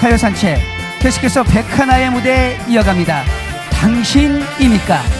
가요 산책 계속해서 백하나의 무대에 이어갑니다. 당신이니까.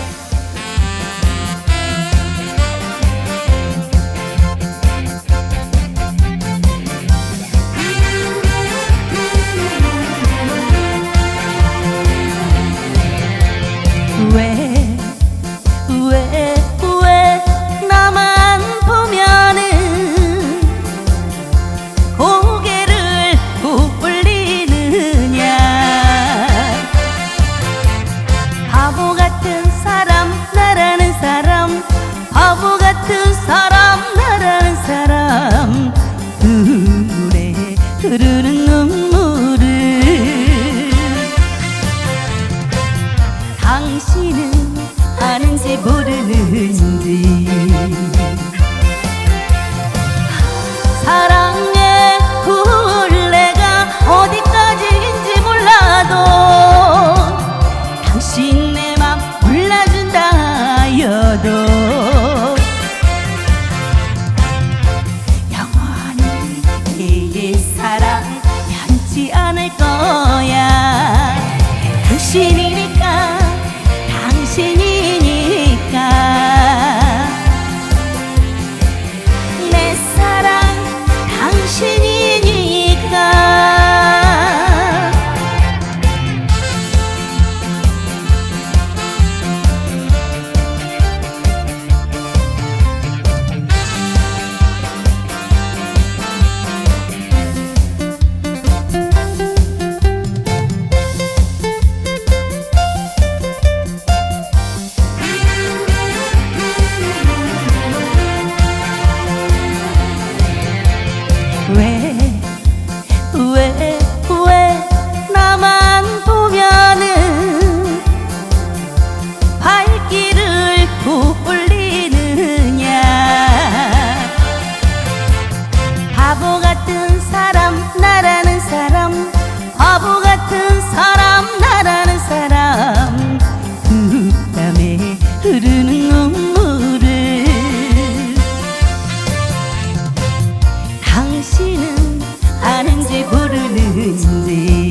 눈물에 흐르는 눈물을. 당신은 아는지 모르는지. 거야. 그 신이 있는지.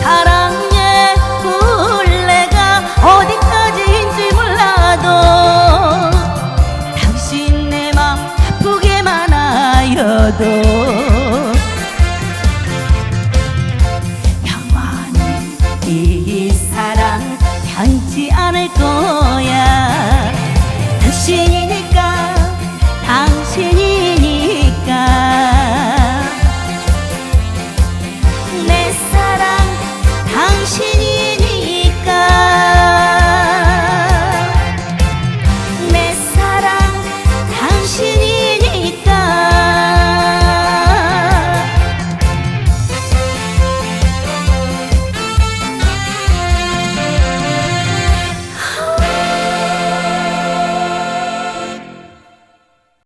사랑의 굴레가 어디까지인지 몰라도 당신 내 맘 아프게만 하여도 영원히 이 사랑 변치 않을 거